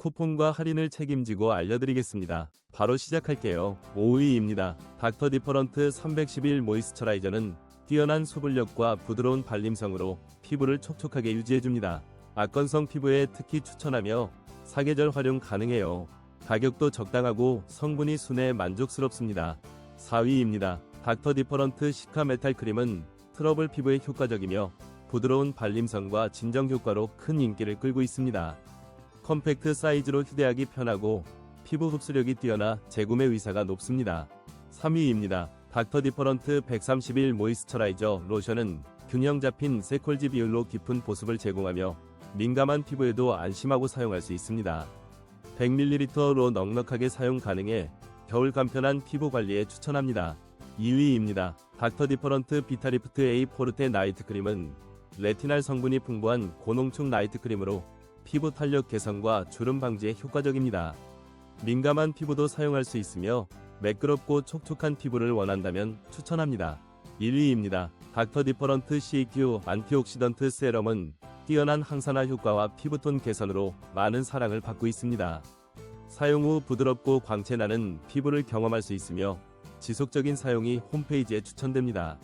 쿠폰과 할인을 책임지고 알려드리겠습니다. 바로 시작할게요. 5위입니다. 닥터 디퍼런트 311 모이스처라이저는 뛰어난 수분력과 부드러운 발림성으로 피부를 촉촉하게 유지해줍니다. 악건성 피부에 특히 추천하며 사계절 활용 가능해요. 가격도 적당하고 성분이 순해 만족스럽습니다. 4위입니다. 닥터 디퍼런트 시카 메탈 크림은 트러블 피부에 효과적이며 부드러운 발림성과 진정 효과로 큰 인기를 끌고 있습니다. 컴팩트 사이즈로 휴대하기 편하고 피부 흡수력이 뛰어나 재구매 의사가 높습니다. 3위입니다. 닥터 디퍼런트 131 모이스처라이저 로션은 균형 잡힌 세콜지 비율로 깊은 보습을 제공하며 민감한 피부에도 안심하고 사용할 수 있습니다. 100ml로 넉넉하게 사용 가능해 겨울 간편한 피부 관리에 추천합니다. 2위입니다. 닥터 디퍼런트 비타리프트 A 포르테 나이트 크림은 레티날 성분이 풍부한 고농축 나이트 크림으로 피부 탄력 개선과 주름 방지에 효과적입니다. 민감한 피부도 사용할 수 있으며 매끄럽고 촉촉한 피부를 원한다면 추천합니다. 1위입니다. 닥터 디퍼런트 CQ 안티옥시던트 세럼은 뛰어난 항산화 효과와 피부톤 개선으로 많은 사랑을 받고 있습니다. 사용 후 부드럽고 광채나는 피부를 경험할 수 있으며 지속적인 사용이 홈페이지에 추천됩니다.